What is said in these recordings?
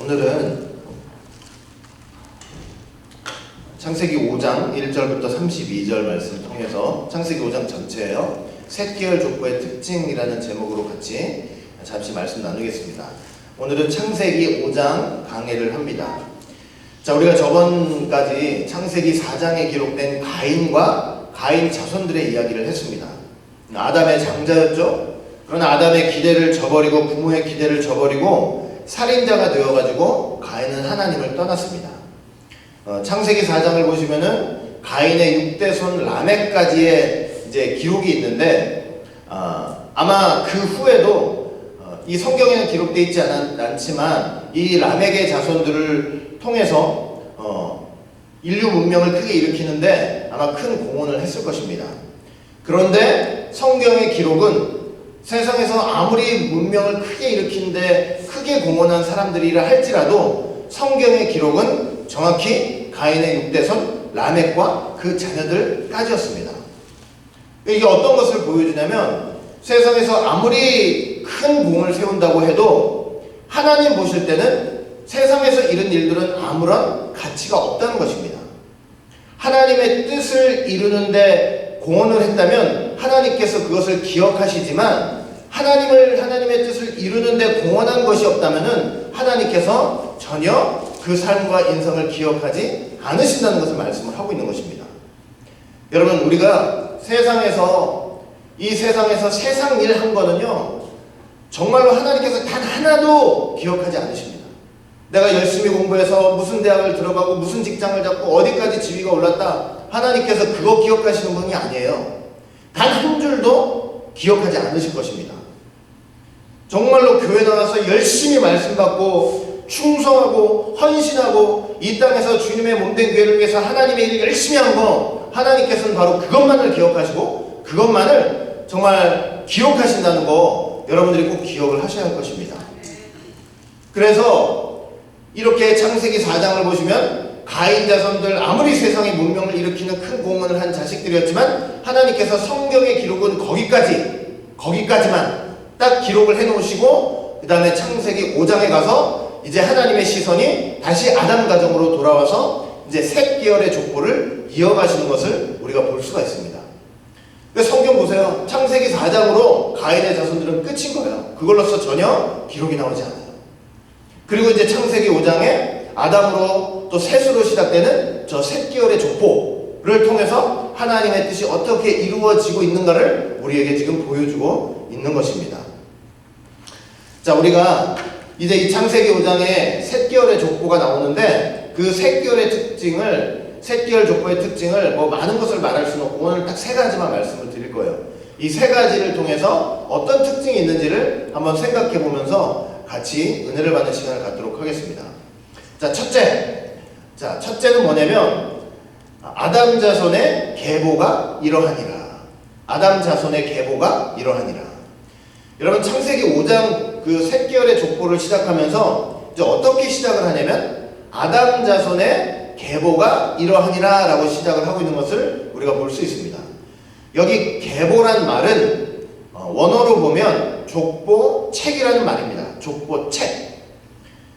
오늘은 창세기 5장 1절부터 32절 말씀 통해서 창세기 5장 전체예요. 셋계열 족보의 특징이라는 제목으로 같이 잠시 말씀 나누겠습니다. 오늘은 창세기 5장 강해를 합니다. 자, 우리가 저번까지 창세기 4장에 기록된 가인과 가인 자손들의 이야기를 했습니다. 아담의 장자였죠. 그러나 아담의 기대를 저버리고 부모의 기대를 저버리고 살인자가 되어가지고 가인은 하나님을 떠났습니다. 어, 창세기 4장을 보시면은 가인의 6대손 라멕까지의 이제 기록이 있는데 어, 아마 그 후에도 어, 이 성경에는 기록되어 있지 않, 않지만 이 라멕의 자손들을 통해서 어, 인류 문명을 크게 일으키는데 아마 큰 공헌을 했을 것입니다. 그런데 성경의 기록은 세상에서 아무리 문명을 크게 일으키는데 크게 공헌한 사람들이라 할지라도 성경의 기록은 정확히 가인의 6대손 라멕과 그 자녀들까지였습니다. 이게 어떤 것을 보여주냐면 세상에서 아무리 큰 공을 세운다고 해도 하나님 보실 때는 세상에서 이런 일들은 아무런 가치가 없다는 것입니다. 하나님의 뜻을 이루는데 공헌을 했다면 하나님께서 그것을 기억하시지만 하나님을 하나님의 뜻을 이루는데 공헌한 것이 없다면은 하나님께서 전혀 그 삶과 인성을 기억하지 않으신다는 것을 말씀을 하고 있는 것입니다. 여러분 우리가 세상에서 이 세상에서 세상 일 한 거는요 정말로 하나님께서 단 하나도 기억하지 않으십니다. 내가 열심히 공부해서 무슨 대학을 들어가고 무슨 직장을 잡고 어디까지 지위가 올랐다 하나님께서 그거 기억하시는 분이 아니에요. 단 한 줄도 기억하지 않으실 것입니다. 정말로 교회 나와서 열심히 말씀 받고 충성하고 헌신하고 이 땅에서 주님의 몸된 교회를 위해서 하나님의 일을 열심히 한 거 하나님께서는 바로 그것만을 기억하시고 그것만을 정말 기억하신다는 거 여러분들이 꼭 기억을 하셔야 할 것입니다. 그래서 이렇게 창세기 4장을 보시면 가인 자손들 아무리 세상에 문명을 일으키는 큰 공헌을 한 자식들이었지만 하나님께서 성경의 기록은 거기까지 거기까지만 딱 기록을 해 놓으시고 그 다음에 창세기 5장에 가서 이제 하나님의 시선이 다시 아담 가정으로 돌아와서 이제 셋 계열의 족보를 이어가시는 것을 우리가 볼 수가 있습니다. 성경 보세요. 창세기 4장으로 가인의 자손들은 끝인 거예요. 그걸로서 전혀 기록이 나오지 않아요. 그리고 이제 창세기 5장에 아담으로 또 셋으로 시작되는 저셋 계열의 족보를 통해서 하나님의 뜻이 어떻게 이루어지고 있는가를 우리에게 지금 보여주고 있는 것입니다. 자, 우리가 이제 이 창세기 5장에 셋 계열의 족보가 나오는데 그셋 계열의 특징을 셋 계열 족보의 특징을 뭐 많은 것을 말할 수는 없고 오늘 딱 세 가지만 말씀을 드릴 거예요. 이 세 가지를 통해서 어떤 특징이 있는지를 한번 생각해 보면서 같이 은혜를 받는 시간을 갖도록 하겠습니다. 자, 첫째. 자, 첫째는 뭐냐면 아담 자손의 계보가 이러하니라. 아담 자손의 계보가 이러하니라. 여러분 창세기 5장 그 셋계열의 족보를 시작하면서 이제 어떻게 시작을 하냐면 아담 자손의 계보가 이러하니라라고 시작을 하고 있는 것을 우리가 볼 수 있습니다. 여기 계보란 말은 어, 원어로 보면 족보 책이라는 말입니다. 족보 책.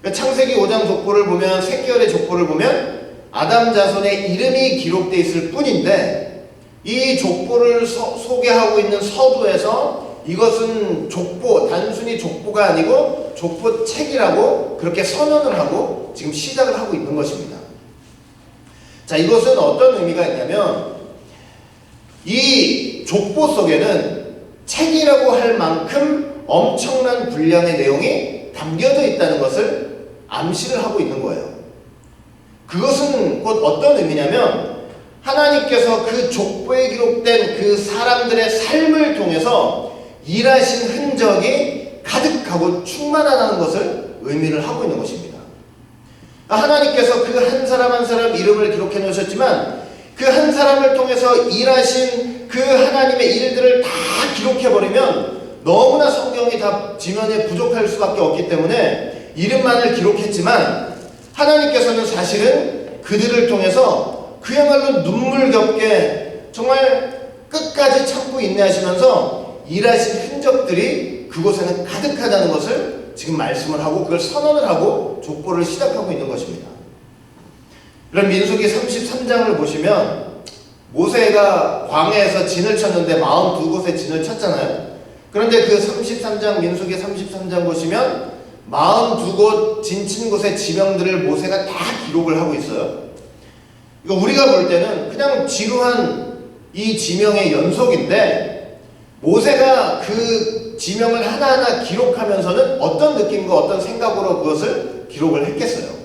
그러니까 창세기 5장 족보를 보면 셋계열의 족보를 보면 아담 자손의 이름이 기록되어 있을 뿐인데 이 족보를 서, 소개하고 있는 서두에서 이것은 족보 단순히 족보가 아니고 족보 책이라고 그렇게 선언을 하고 지금 시작을 하고 있는 것입니다. 자 이것은 어떤 의미가 있냐면 이 족보 속에는 책이라고 할 만큼 엄청난 분량의 내용이 담겨져 있다는 것을 암시를 하고 있는 거예요. 그것은 곧 어떤 의미냐면 하나님께서 그 족보에 기록된 그 사람들의 삶을 통해서 일하신 흔적이 가득하고 충만하다는 것을 의미를 하고 있는 것입니다. 하나님께서 그 한 사람 한 사람 이름을 기록해 놓으셨지만 그 한 사람을 통해서 일하신 그 하나님의 일들을 다 기록해 버리면 너무나 성경이 다 지면에 부족할 수밖에 없기 때문에 이름만을 기록했지만 하나님께서는 사실은 그들을 통해서 그야말로 눈물겹게 정말 끝까지 참고 인내하시면서 일하신 흔적들이 그곳에는 가득하다는 것을 지금 말씀을 하고 그걸 선언을 하고 족보를 시작하고 있는 것입니다. 그럼 민수기 33장을 보시면 모세가 광야에서 진을 쳤는데 42곳에 진을 쳤잖아요. 그런데 그 33장 민수기 33장 보시면 42곳 진친 곳의 지명들을 모세가 다 기록을 하고 있어요. 이거 우리가 볼 때는 그냥 지루한 이 지명의 연속인데 모세가 그 지명을 하나하나 기록하면서는 어떤 느낌과 어떤 생각으로 그것을 기록을 했겠어요.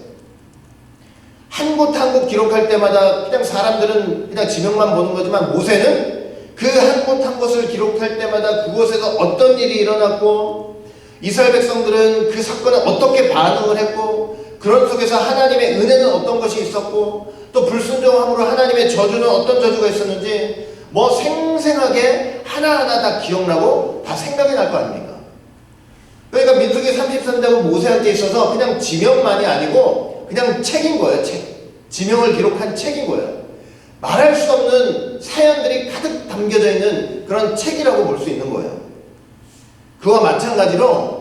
한 곳 한 곳 기록할 때마다 그냥 사람들은 그냥 지명만 보는 거지만 모세는 그 한 곳 한 곳을 기록할 때마다 그곳에서 어떤 일이 일어났고 이스라엘 백성들은 그 사건에 어떻게 반응을 했고 그런 속에서 하나님의 은혜는 어떤 것이 있었고 또 불순종함으로 하나님의 저주는 어떤 저주가 있었는지 뭐 생생하게 하나하나 다 기억나고 다 생각이 날 거 아닙니까? 그러니까 민수기 33장은 모세한테 있어서 그냥 지명만이 아니고 그냥 책인 거예요, 책. 지명을 기록한 책인 거예요. 말할 수 없는 사연들이 가득 담겨져 있는 그런 책이라고 볼 수 있는 거예요. 그와 마찬가지로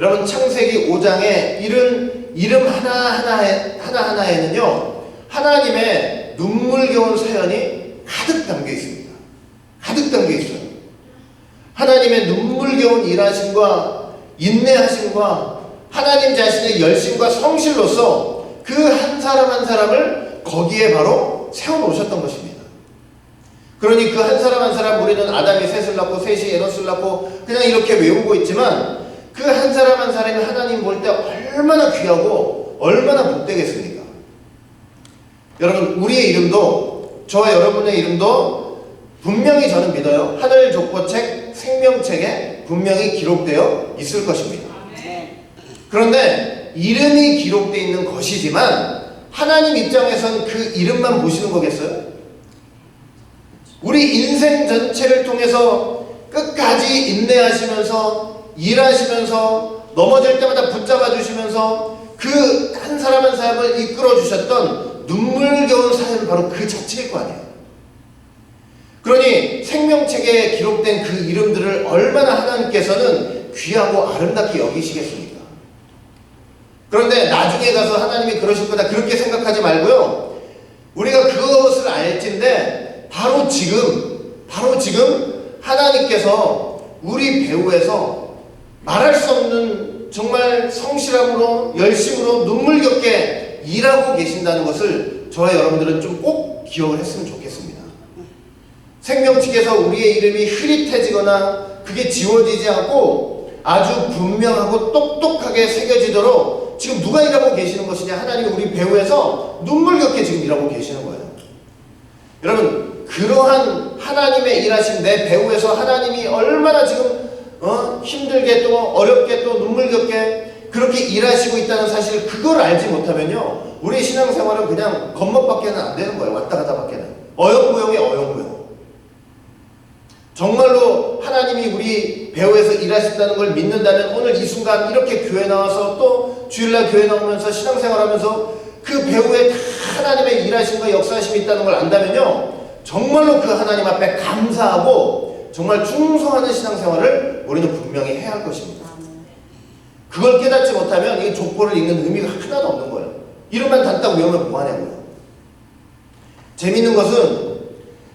여러분 창세기 5장에 이른 이름 하나하나에, 하나하나에는요 하나님의 눈물겨운 사연이 가득 담겨 있습니다. 가득 담겨 있어요. 하나님의 눈물겨운 일하심과 인내하심과 하나님 자신의 열심과 성실로서 그 한 사람 한 사람을 거기에 바로 세워놓으셨던 것입니다. 그러니 그 한 사람 한 사람 우리는 아담이 셋을 낳고 셋이 에노스를 낳고 그냥 이렇게 외우고 있지만 그 한 사람 한 사람이 하나님 볼 때 얼마나 귀하고 얼마나 복되겠습니까? 여러분 우리의 이름도 저와 여러분의 이름도 분명히 저는 믿어요. 하늘 족보책 생명책에 분명히 기록되어 있을 것입니다. 그런데 이름이 기록되어 있는 것이지만 하나님 입장에선 그 이름만 보시는 거겠어요? 우리 인생 전체를 통해서 끝까지 인내하시면서 일하시면서 넘어질 때마다 붙잡아 주시면서 그 한 사람 한 사람을 이끌어 주셨던 눈물겨운 사연 바로 그 자체일 거 아니에요. 그러니 생명책에 기록된 그 이름들을 얼마나 하나님께서는 귀하고 아름답게 여기시겠습니까? 그런데 나중에 가서 하나님이 그러실 거다 그렇게 생각하지 말고요. 우리가 그것을 알진데 바로 지금 바로 지금 하나님께서 우리 배후에서 말할 수 없는 정말 성실함으로 열심으로 눈물겹게 일하고 계신다는 것을 저와 여러분들은 좀 꼭 기억을 했으면 좋겠습니다. 생명책에서 우리의 이름이 흐릿해지거나 그게 지워지지 않고 아주 분명하고 똑똑하게 새겨지도록 지금 누가 일하고 계시는 것이냐 하나님이 우리 배후에서 눈물겹게 지금 일하고 계시는 거예요. 여러분 그러한 하나님의 일하신 내 배후에서 하나님이 얼마나 지금 어? 힘들게 또 어렵게 또 눈물겹게 그렇게 일하시고 있다는 사실 그걸 알지 못하면요 우리 신앙생활은 그냥 겉멋밖에는 안 되는 거예요 왔다 갔다 밖에는 어영부영의 어영부영 정말로 하나님이 우리 배후에서 일하신다는 걸 믿는다면 오늘 이 순간 이렇게 교회 나와서 또 주일날 교회 나오면서 신앙생활 하면서 그 배후에 다 하나님의 일하심과 역사하심이 있다는 걸 안다면요 정말로 그 하나님 앞에 감사하고 정말 충성하는 신앙생활을 우리는 분명히 해야 할 것입니다. 그걸 깨닫지 못하면 이 족보를 읽는 의미가 하나도 없는 거예요. 이름만 단딱 외우면 뭐하냐고요. 재밌는 것은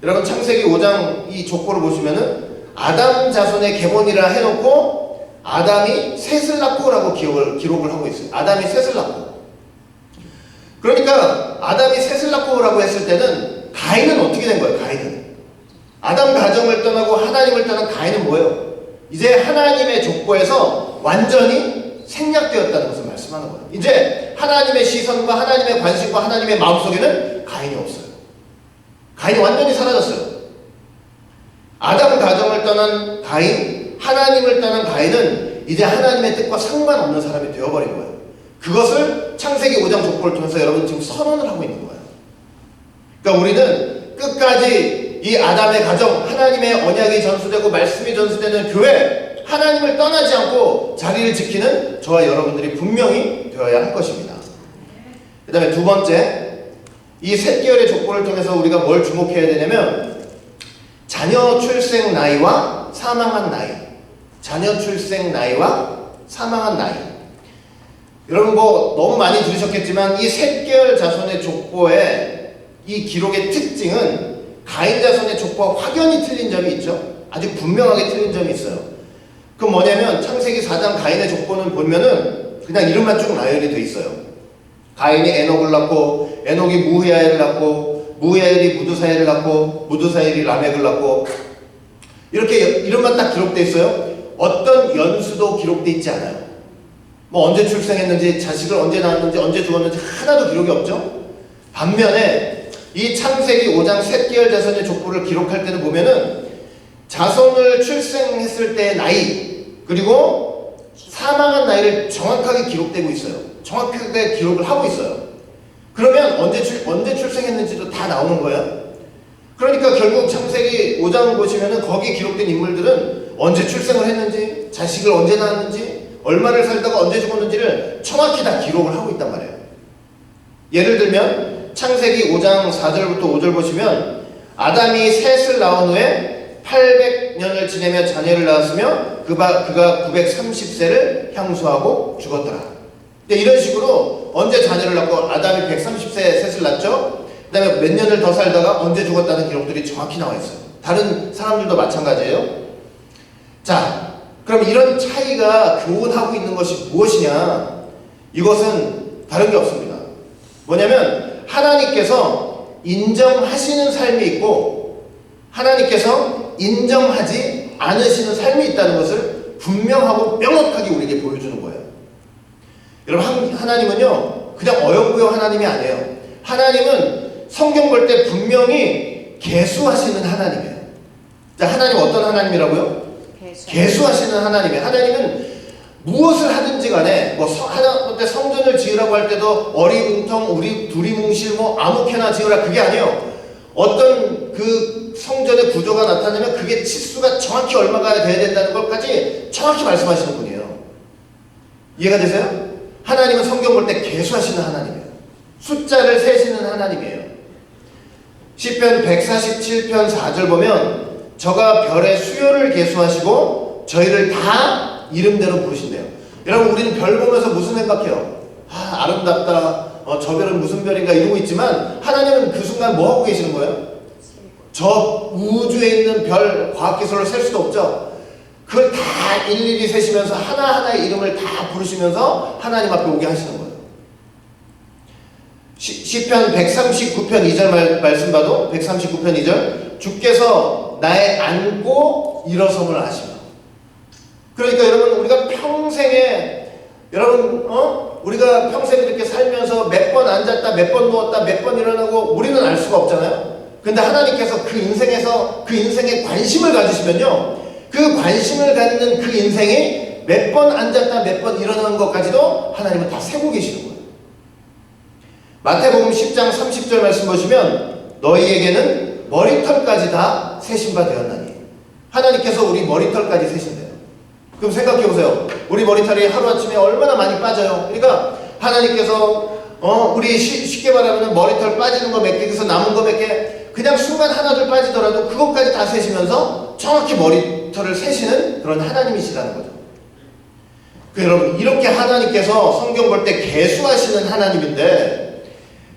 여러분 창세기 5장 이 족보를 보시면은 아담 자손의 계본이라 해놓고 아담이 셋을 낳고라고 기록을, 기록을 하고 있어요. 아담이 셋을 낳고. 그러니까 아담이 셋을 낳고라고 했을 때는 가인은 어떻게 된 거예요? 가인은. 아담 가정을 떠나고 하나님을 떠난 가인은 뭐예요? 이제 하나님의 족보에서 완전히 생략되었다는 것을 말씀하는 거예요. 이제 하나님의 시선과 하나님의 관심과 하나님의 마음속에는 가인이 없어요. 가인이 완전히 사라졌어요. 아담 가정을 떠난 가인, 하나님을 떠난 가인은 이제 하나님의 뜻과 상관없는 사람이 되어버린 거예요. 그것을 창세기 5장 족보를 통해서 여러분 지금 선언을 하고 있는 거예요. 그러니까 우리는 끝까지 이 아담의 가정, 하나님의 언약이 전수되고 말씀이 전수되는 교회, 하나님을 떠나지 않고 자리를 지키는 저와 여러분들이 분명히 되어야 할 것입니다. 그 다음에 두 번째, 이 셋계열의 족보를 통해서 우리가 뭘 주목해야 되냐면 자녀 출생 나이와 사망한 나이. 자녀 출생 나이와 사망한 나이. 여러분 뭐 너무 많이 들으셨겠지만 이 셋계열 자손의 족보의 이 기록의 특징은 가인 자손의 족보와 확연히 틀린 점이 있죠. 아주 분명하게 틀린 점이 있어요. 그 뭐냐면 창세기 4장 가인의 족보는 보면은 그냥 이름만 쭉 나열이 돼 있어요. 가인이 에녹을 낳고 에녹이 무히야엘을 낳고 무히야엘이 무드사엘을 낳고 무드사엘이 라멕을 낳고 이렇게 이름만 딱 기록돼 있어요. 어떤 연수도 기록돼 있지 않아요. 뭐 언제 출생했는지 자식을 언제 낳았는지 언제 죽었는지 하나도 기록이 없죠. 반면에 이 창세기 5장 셋계열 자손의 족보를 기록할 때는 보면은 자손을 출생했을 때의 나이 그리고 사망한 나이를 정확하게 기록되고 있어요. 정확하게 기록을 하고 있어요. 그러면 언제 출 언제 출생했는지도 다 나오는 거예요. 그러니까 결국 창세기 5장 보시면은 거기 기록된 인물들은 언제 출생을 했는지, 자식을 언제 낳았는지, 얼마를 살다가 언제 죽었는지를 정확히 다 기록을 하고 있단 말이에요. 예를 들면 창세기 5장 4절부터 5절 보시면 아담이 셋을 낳은 후에 800년을 지내며 자녀를 낳았으며 그가, 그가 930세를 향수하고 죽었더라. 이런 식으로 언제 자녀를 낳고 아담이 130세에 셋을 낳죠? 그 다음에 몇 년을 더 살다가 언제 죽었다는 기록들이 정확히 나와 있어요. 다른 사람들도 마찬가지예요. 자, 그럼 이런 차이가 교훈하고 있는 것이 무엇이냐? 이것은 다른 게 없습니다. 뭐냐면 하나님께서 인정하시는 삶이 있고 하나님께서 인정하지 않으시는 삶이 있다는 것을 분명하고 명확하게 우리에게 보여주는 거예요. 여러분 하나님은요 그냥 어영부영 하나님이 아니에요. 하나님은 성경 볼 때 분명히 개수하시는 하나님이에요. 자 하나님 어떤 하나님이라고요? 개수하시는 하나님이에요. 하나님은 무엇을 하든지 간에 뭐 성, 때 성전을 지으라고 할 때도 어리뭉텅 우리 두리뭉실 뭐 아무렇게나 지으라 그게 아니에요. 어떤 그 성전의 구조가 나타나면 그게 치수가 정확히 얼마가 돼야 된다는 것까지 정확히 말씀하시는 분이에요. 이해가 되세요? 하나님은 성경 볼 때 개수하시는 하나님이에요. 숫자를 세시는 하나님이에요. 시편 147편 4절 보면 저가 별의 수요를 계수하시고 저희를 다 이름대로 부르신대요. 여러분 우리는 별 보면서 무슨 생각해요? 아 아름답다. 어, 저 별은 무슨 별인가 이러고 있지만 하나님은 그 순간 뭐 하고 계시는 거예요? 저 우주에 있는 별 과학 기술로 셀 수도 없죠. 그걸 다 일일이 세시면서 하나하나의 이름을 다 부르시면서 하나님 앞에 오게 하시는 거예요. 시, 편 139편 2절 말, 말씀 봐도 139편 2절 주께서 나의 안고 일어섬을 아시며 그러니까 여러분 우리가 평생에 여러분 어 우리가 평생 이렇게 살면서 몇 번 앉았다 몇 번 누웠다 몇 번 일어나고 우리는 알 수가 없잖아요. 근데 하나님께서 그 인생에서 그 인생에 관심을 가지시면요 그 관심을 갖는 그 인생이 몇 번 앉았다 몇 번 일어나는 것까지도 하나님은 다 세고 계시는 거예요. 마태복음 10장 30절 말씀 보시면 너희에게는 머리털까지 다 세신 바 되었나니 하나님께서 우리 머리털까지 세신대요. 그럼 생각해 보세요. 우리 머리털이 하루아침에 얼마나 많이 빠져요. 그러니까 하나님께서 어 우리 쉬, 쉽게 말하면 머리털 빠지는 거 몇 개에서 남은 거 몇 개 그냥 순간 하나둘 빠지더라도 그것까지 다 세시면서 정확히 머리털을 세시는 그런 하나님이시라는 거죠. 그 여러분 이렇게 하나님께서 성경 볼 때 개수하시는 하나님인데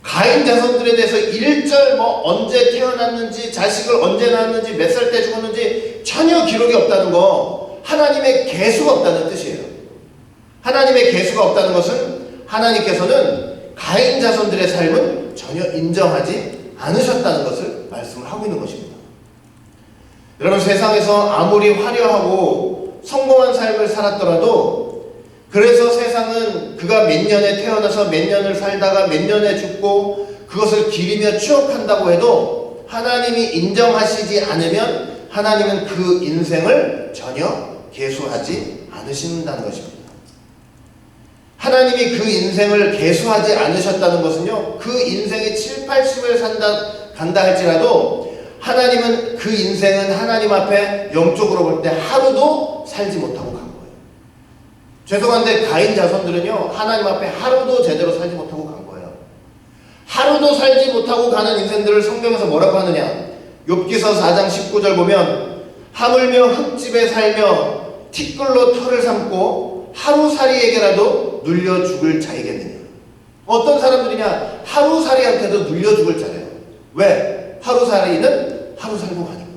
가인 자손들에 대해서 1절 뭐 언제 태어났는지 자식을 언제 낳았는지 몇 살 때 죽었는지 전혀 기록이 없다는 거 하나님의 개수가 없다는 뜻이에요. 하나님의 개수가 없다는 것은 하나님께서는 가인 자손들의 삶은 전혀 인정하지 않으셨다는 것을 말씀을 하고 있는 것입니다. 여러분 세상에서 아무리 화려하고 성공한 삶을 살았더라도 그래서 세상은 그가 몇 년에 태어나서 몇 년을 살다가 몇 년에 죽고 그것을 기리며 추억한다고 해도 하나님이 인정하시지 않으면 하나님은 그 인생을 전혀 계수하지 않으신다는 것입니다. 하나님이 그 인생을 계수하지 않으셨다는 것은요, 그 인생의 7, 80을 산다, 간다 할지라도 하나님은 그 인생은 하나님 앞에 영적으로 볼 때 하루도 살지 못하고 간 거예요. 죄송한데 가인 자손들은요, 하나님 앞에 하루도 제대로 살지 못하고 간 거예요. 하루도 살지 못하고 가는 인생들을 성경에서 뭐라고 하느냐? 욥기서 4장 19절 보면 하물며 흙집에 살며 티끌로 털을 삼고 하루살이에게라도 눌려 죽을 자이겠느냐. 어떤 사람들이냐? 하루살이한테도 눌려 죽을 자래요. 왜? 하루살이는 하루 살고 가니까.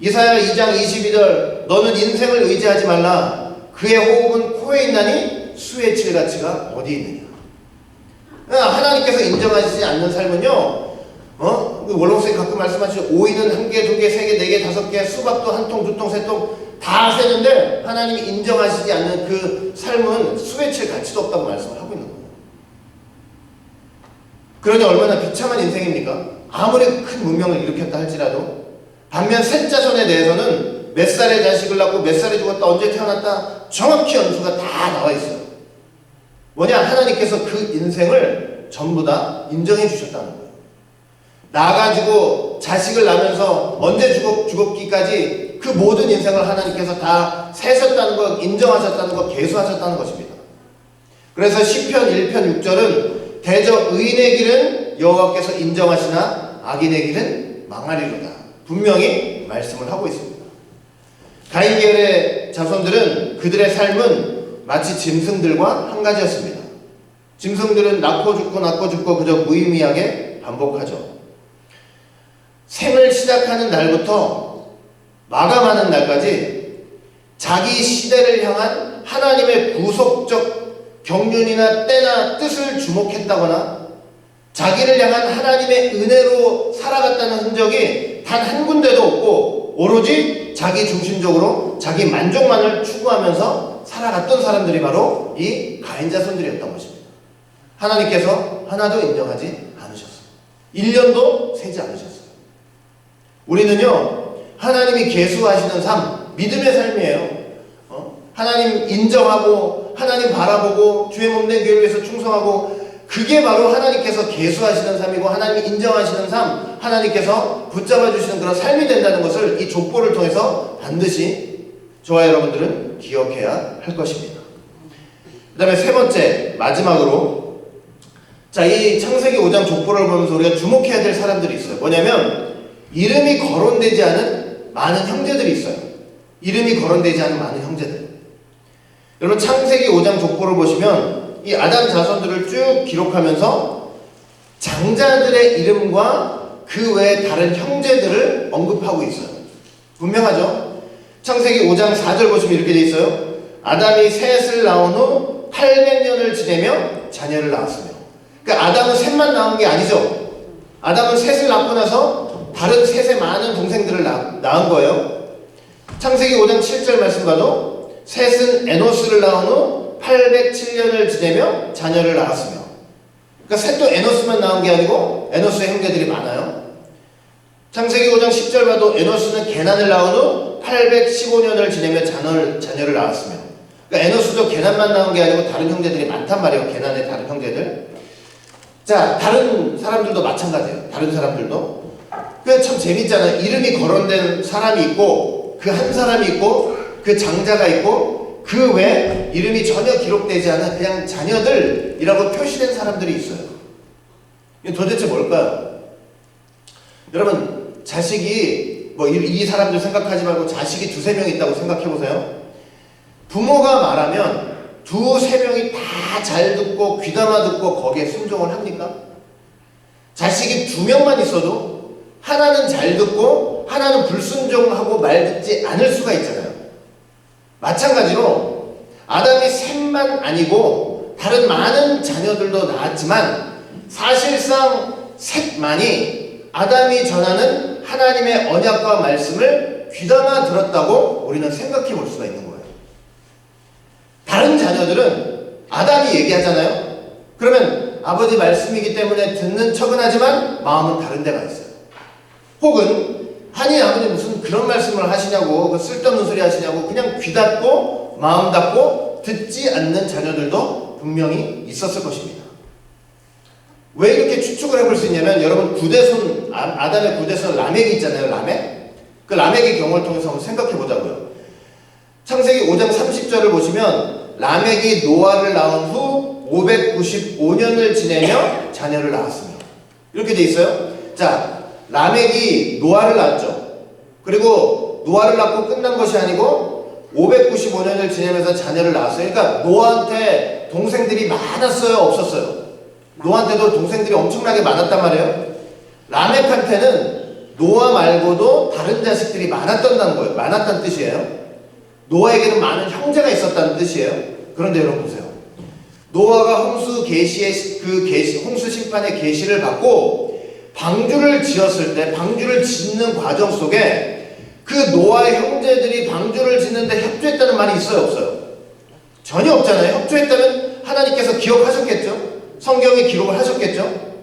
이사야 2장 22절 너는 인생을 의지하지 말라. 그의 호흡은 코에 있나니 수의 칠가치가 어디 있느냐. 그러니까 하나님께서 인정하시지 않는 삶은요. 어? 그 원롱쌤 가끔 말씀하시죠. 오이는 한 개, 두 개, 세 개, 네 개, 다섯 개, 수박도 한 통, 두 통, 세 통 다 세는데 하나님이 인정하시지 않는 그 삶은 수의 칠 가치도 없다고 말씀을 하고 있는 거예요. 그러니 얼마나 비참한 인생입니까? 아무리 큰 문명을 일으켰다 할지라도 반면 셋자손에 대해서는 몇 살에 자식을 낳고 몇 살에 죽었다 언제 태어났다 정확히 연수가 다 나와 있어요. 뭐냐 하나님께서 그 인생을 전부 다 인정해 주셨다는 거예요. 나가지고 자식을 낳으면서 언제 죽었, 죽었기까지 그 모든 인생을 하나님께서 다 세셨다는 것, 인정하셨다는 것, 계수하셨다는 것입니다. 그래서 시편 1편 6절은 대저 의인의 길은 여호와께서 인정하시나 악인의 길은 망하리로다. 분명히 말씀을 하고 있습니다. 가인 계열의 자손들은 그들의 삶은 마치 짐승들과 한 가지였습니다. 짐승들은 낳고 죽고 낳고 죽고 그저 무의미하게 반복하죠. 생을 시작하는 날부터 마감하는 날까지 자기 시대를 향한 하나님의 구속적 경륜이나 때나 뜻을 주목했다거나 자기를 향한 하나님의 은혜로 살아갔다는 흔적이 단 한 군데도 없고 오로지 자기 중심적으로 자기 만족만을 추구하면서 살아갔던 사람들이 바로 이 가인 자손들이었던 것입니다. 하나님께서 하나도 인정하지 않으셨어요. 1년도 세지 않으셨어요. 우리는요, 하나님이 계수하시는 삶, 믿음의 삶이에요. 어? 하나님 인정하고, 하나님 바라보고, 주의 몸된 교회를 위해서 충성하고, 그게 바로 하나님께서 계수하시는 삶이고, 하나님이 인정하시는 삶, 하나님께서 붙잡아 주시는 그런 삶이 된다는 것을 이 족보를 통해서 반드시 저와 여러분들은 기억해야 할 것입니다. 그 다음에 세 번째, 마지막으로, 자, 이 창세기 5장 족보를 보면서 우리가 주목해야 될 사람들이 있어요. 뭐냐면, 이름이 거론되지 않은 많은 형제들이 있어요. 이름이 거론되지 않은 많은 형제들. 여러분 창세기 5장 족보를 보시면 이 아담 자손들을 쭉 기록하면서 장자들의 이름과 그외 다른 형제들을 언급하고 있어요. 분명하죠? 창세기 5장 4절 보시면 이렇게 돼 있어요. 아담이 셋을 낳은 후 800년을 지내며 자녀를 낳았으며. 그러니까 아담은 셋만 낳은 게 아니죠. 아담은 셋을 낳고 나서 다른 셋의 많은 동생들을 낳, 낳은 거예요. 창세기 5장 7절 말씀 봐도 셋은 에노스를 낳은 후 807년을 지내며 자녀를 낳았으며 그러니까 셋도 에노스만 낳은 게 아니고 에노스의 형제들이 많아요. 창세기 5장 10절 봐도 에노스는 게난을 낳은 후 815년을 지내며 자녀를, 자녀를 낳았으며 그러니까 에노스도 게난만 낳은 게 아니고 다른 형제들이 많단 말이에요. 게난의 다른 형제들. 자, 다른 사람들도 마찬가지예요. 다른 사람들도. 그참 재밌잖아요. 이름이 거론된 사람이 있고 그 한 사람이 있고 그 장자가 있고 그 외 이름이 전혀 기록되지 않은 그냥 자녀들이라고 표시된 사람들이 있어요. 도대체 뭘까요? 여러분 자식이 뭐 이 사람들 생각하지 말고 자식이 두세 명 있다고 생각해 보세요. 부모가 말하면 두세 명이 다 잘 듣고 귀담아 듣고 거기에 순종을 합니까? 자식이 두 명만 있어도 하나는 잘 듣고 하나는 불순종하고 말 듣지 않을 수가 있잖아요. 마찬가지로 아담이 셋만 아니고 다른 많은 자녀들도 낳았지만 사실상 셋만이 아담이 전하는 하나님의 언약과 말씀을 귀담아 들었다고 우리는 생각해 볼 수가 있는 거예요. 다른 자녀들은 아담이 얘기하잖아요. 그러면 아버지 말씀이기 때문에 듣는 척은 하지만 마음은 다른 데가 있어요. 혹은 아니 아버지 무슨 그런 말씀을 하시냐고 그 쓸데없는 소리 하시냐고 그냥 귀 닫고 마음 닫고 듣지 않는 자녀들도 분명히 있었을 것입니다. 왜 이렇게 추측을 해볼 수 있냐면 여러분 구대손 아, 아담의 구대손 라멕이 있잖아요 라멕 그 라멕의 경우를 통해서 한번 생각해 보자고요. 창세기 5장 30절을 보시면 라멕이 노아를 낳은 후 595년을 지내며 자녀를 낳았으며 이렇게 돼 있어요. 자, 라멕이 노아를 낳았죠. 그리고 노아를 낳고 끝난 것이 아니고 595년을 지내면서 자녀를 낳았어요. 그러니까 노아한테 동생들이 많았어요, 없었어요? 노아한테도 동생들이 엄청나게 많았단 말이에요. 라멕한테는 노아 말고도 다른 자식들이 많았던 거예요. 많았다는 뜻이에요. 노아에게는 많은 형제가 있었다는 뜻이에요. 그런데 여러분 보세요. 노아가 홍수 계시의 그 계시 홍수 심판의 계시를 받고 방주를 지었을 때 방주를 짓는 과정 속에 그 노아의 형제들이 방주를 짓는데 협조했다는 말이 있어요, 없어요? 전혀 없잖아요. 협조했다면 하나님께서 기억하셨겠죠? 성경에 기록을 하셨겠죠?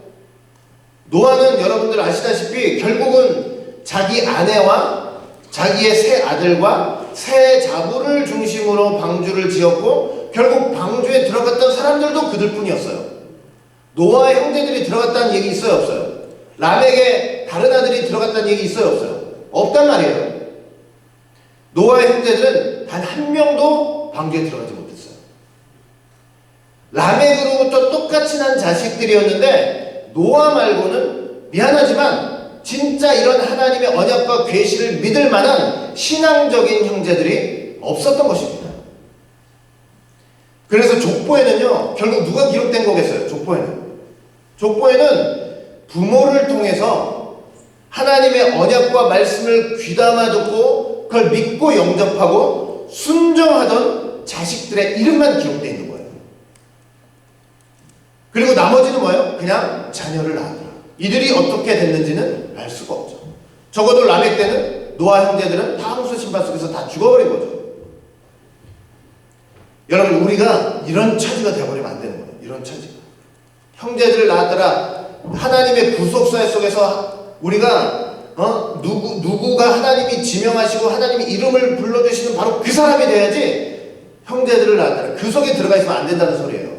노아는 여러분들 아시다시피 결국은 자기 아내와 자기의 세 아들과 세 자부를 중심으로 방주를 지었고 결국 방주에 들어갔던 사람들도 그들 뿐이었어요. 노아의 형제들이 들어갔다는 얘기 있어요, 없어요? 람에게 다른 아들이 들어갔다는 얘기 있어요, 없어요? 없단 말이에요. 노아의 형제들은 단 한 명도 방주에 들어가지 못했어요. 라멕으로부터 똑같이 난 자식들이었는데 노아 말고는 미안하지만 진짜 이런 하나님의 언약과 계시를 믿을 만한 신앙적인 형제들이 없었던 것입니다. 그래서 족보에는요 결국 누가 기록된 거겠어요? 족보에는 족보에는 부모를 통해서 하나님의 언약과 말씀을 귀담아 듣고 그걸 믿고 영접하고 순종하던 자식들의 이름만 기록되어 있는 거예요. 그리고 나머지는 뭐예요? 그냥 자녀를 낳았더라. 이들이 어떻게 됐는지는 알 수가 없죠. 적어도 라멕 때는 노아 형제들은 다 홍수 심판 속에서 다 죽어버린 거죠. 여러분 우리가 이런 처지가 되어버리면 안 되는 거예요. 이런 처지가. 형제들을 낳았더라. 하나님의 구속사회 속에서 우리가 어? 누구, 누구가 하나님이 지명하시고 하나님이 이름을 불러주시는 바로 그 사람이 돼야지 형제들을 낳았더라. 그 속에 들어가 있으면 안 된다는 소리예요.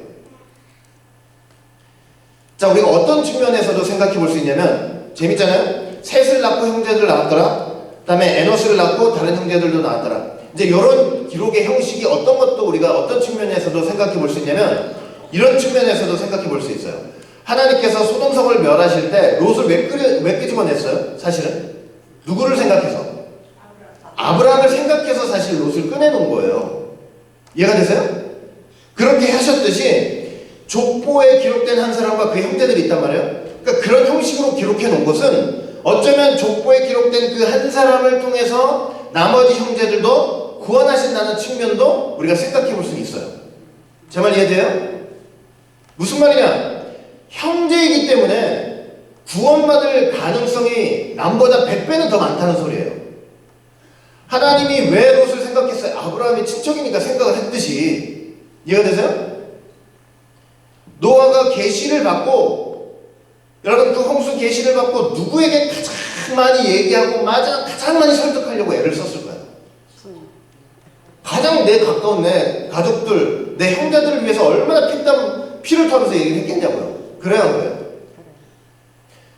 자, 우리가 어떤 측면에서도 생각해 볼 수 있냐면, 재밌잖아요? 셋을 낳고 형제들을 낳았더라. 그 다음에 에노스를 낳고 다른 형제들도 낳았더라. 이제 이런 기록의 형식이 어떤 것도 우리가 어떤 측면에서도 생각해 볼 수 있냐면, 이런 측면에서도 생각해 볼 수 있어요. 하나님께서 소돔성을 멸하실 때 롯을 왜, 끄, 왜 끄집어냈어요? 사실은? 누구를 생각해서? 아브라함을 생각해서 사실 롯을 꺼내놓은 거예요. 이해가 되세요? 그렇게 하셨듯이 족보에 기록된 한 사람과 그 형제들이 있단 말이에요. 그러니까 그런 형식으로 기록해 놓은 것은 어쩌면 족보에 기록된 그 한 사람을 통해서 나머지 형제들도 구원하신다는 측면도 우리가 생각해 볼 수 있어요. 제 말 이해돼요? 무슨 말이냐? 형제이기 때문에 구원받을 가능성이 남보다 100배는 더 많다는 소리예요. 하나님이 왜 롯을 생각했어요? 아브라함의 친척이니까 생각을 했듯이 이해가 되세요? 노아가 계시를 받고 여러분 그 홍수 계시를 받고 누구에게 가장 많이 얘기하고 맞아 가장 많이 설득하려고 애를 썼을 거야. 가장 내 가까운 내 가족들, 내 형제들을 위해서 얼마나 피땀 피를 털어서 얘기를 했겠냐고요. 거예요.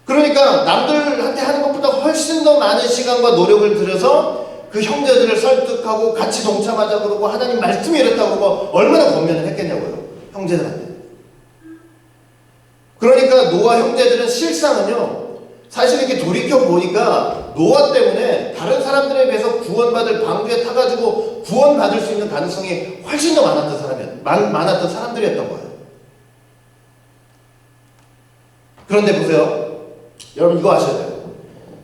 그러니까 남들한테 하는 것보다 훨씬 더 많은 시간과 노력을 들여서 그 형제들을 설득하고 같이 동참하자 그러고 하나님 말씀이 이렇다고 그러고 얼마나 권면을 했겠냐고요. 형제들한테. 그러니까 노아 형제들은 실상은요. 사실 이렇게 돌이켜 보니까 노아 때문에 다른 사람들에 비해서 구원받을 방주에 타가지고 구원받을 수 있는 가능성이 훨씬 더 많았던 사람이었, 많, 많았던 사람들이었던 거예요. 그런데 보세요. 여러분 이거 아셔야 돼요.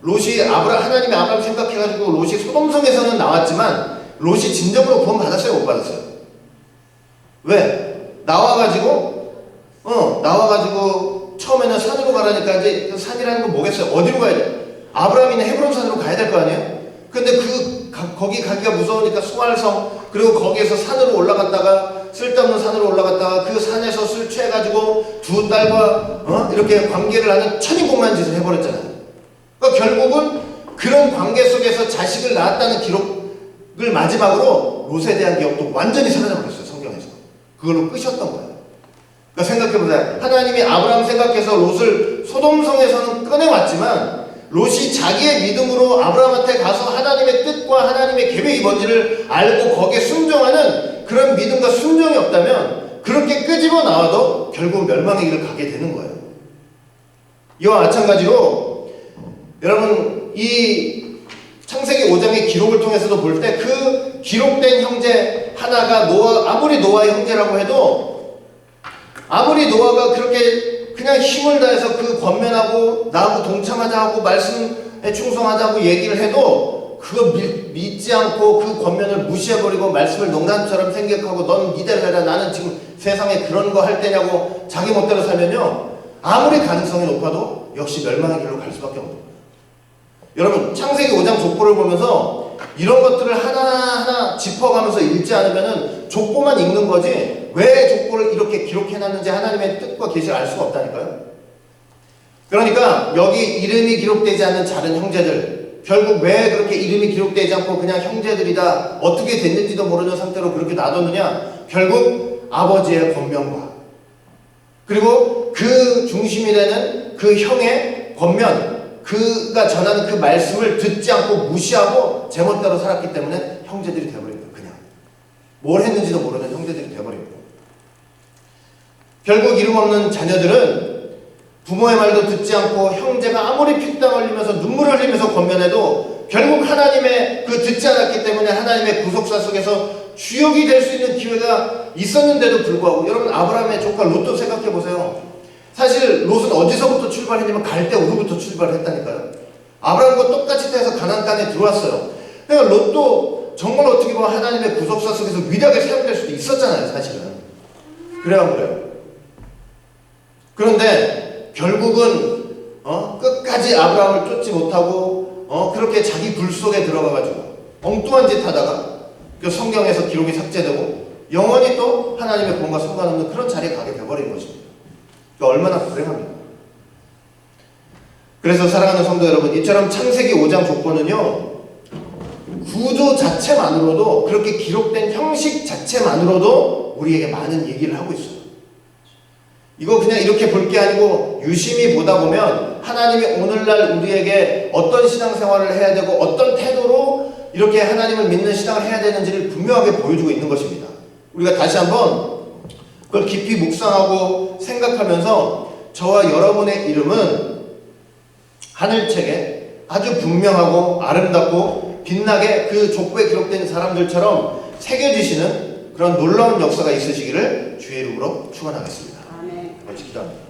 롯이 아브라 하나님의 아브라함 생각해가지고 롯이 소돔성에서는 나왔지만 롯이 진정으로 구원 받았어요, 못 받았어요? 왜? 나와가지고 어 나와가지고 처음에는 산으로 가라니까 이제 그 산이라는 건 뭐겠어요? 어디로 가야 돼? 아브라함이나 헤브론 산으로 가야 될 거 아니에요? 근데 그 가, 거기 가기가 무서우니까 수알성 그리고 거기에서 산으로 올라갔다가 쓸데없는 산으로 올라갔다가 그 산에서 술 취해가지고 두 딸과 어? 이렇게 관계를 하는 천인공만 짓을 해버렸잖아요. 그러니까 결국은 그런 관계 속에서 자식을 낳았다는 기록을 마지막으로 롯에 대한 기억도 완전히 사라져버렸어요 성경에서. 그걸로 끄셨던 거예요. 그러니까 생각해보세요. 하나님이 아브라함 생각해서 롯을 소돔성에서는 꺼내왔지만 롯이 자기의 믿음으로 아브라함한테 가서 하나님의 뜻과 하나님의 계획이 뭔지를 알고 거기에 순종하는 그런 믿음과 순종이 없다면 그렇게 끄집어 나와도 결국 멸망의 길을 가게 되는 거예요. 이와 마찬가지로 여러분 이 창세기 5장의 기록을 통해서도 볼 때 그 기록된 형제 하나가 노아 아무리 노아의 형제라고 해도 아무리 노아가 그렇게 그냥 힘을 다해서 그 권면하고 나하고 동참하자 하고 말씀에 충성하자고 얘기를 해도 그거 믿, 믿지 않고 그 권면을 무시해버리고 말씀을 농담처럼 생각하고 넌 이대로 해라 나는 지금 세상에 그런 거 할 때냐고 자기 멋대로 살면요 아무리 가능성이 높아도 역시 멸망의 길로 갈 수밖에 거예요. 여러분 창세기 5장 족보를 보면서 이런 것들을 하나하나 짚어가면서 읽지 않으면은 족보만 읽는 거지 왜 족보를 이렇게 기록해놨는지 하나님의 뜻과 계시를 알 수가 없다니까요. 그러니까 여기 이름이 기록되지 않는 작은 형제들 결국 왜 그렇게 이름이 기록되지 않고 그냥 형제들이다 어떻게 됐는지도 모르는 상태로 그렇게 놔뒀느냐? 결국 아버지의 권면과. 그리고 그 중심이 되는 그 형의 권면 그가 전하는 그 말씀을 듣지 않고 무시하고 제멋대로 살았기 때문에 형제들이 거예요 그냥. 뭘 했는지도 모르는 형제들이 거예요 결국 이름 없는 자녀들은 부모의 말도 듣지 않고 형제가 아무리 피땀 흘리면서 눈물을 흘리면서 권면해도 결국 하나님의 그 듣지 않았기 때문에 하나님의 구속사 속에서 주역이 될 수 있는 기회가 있었는데도 불구하고 여러분 아브라함의 조카 롯도 생각해 보세요. 사실 롯은 어디서부터 출발했냐면 갈대 우르부터 출발했다니까요. 아브라함과 똑같이 해서 가나안 땅에 들어왔어요. 그러니까 롯도 정말 어떻게 보면 하나님의 구속사 속에서 위대하게 사용될 수도 있었잖아요, 사실은. 그래야 안 그래요? 그런데 결국은 어? 끝까지 아브라함을 쫓지 못하고 어? 그렇게 자기 불 속에 들어가가지고 엉뚱한 짓 하다가 그 성경에서 기록이 삭제되고 영원히 또 하나님의 구원과 상관없는 그런 자리에 가게 돼버린 것입니다. 그러니까 얼마나 불행합니까? 그래서 사랑하는 성도 여러분, 이처럼 창세기 5장 조건은요, 구조 자체만으로도 그렇게 기록된 형식 자체만으로도 우리에게 많은 얘기를 하고 있어요. 이거 그냥 이렇게 볼 게 아니고 유심히 보다 보면 하나님이 오늘날 우리에게 어떤 신앙생활을 해야 되고 어떤 태도로 이렇게 하나님을 믿는 신앙을 해야 되는지를 분명하게 보여주고 있는 것입니다. 우리가 다시 한번 그걸 깊이 묵상하고 생각하면서 저와 여러분의 이름은 하늘책에 아주 분명하고 아름답고 빛나게 그 족보에 기록된 사람들처럼 새겨지시는 그런 놀라운 역사가 있으시기를 주의 이름으로 축원하겠습니다. 아멘. 같이 기도합니다.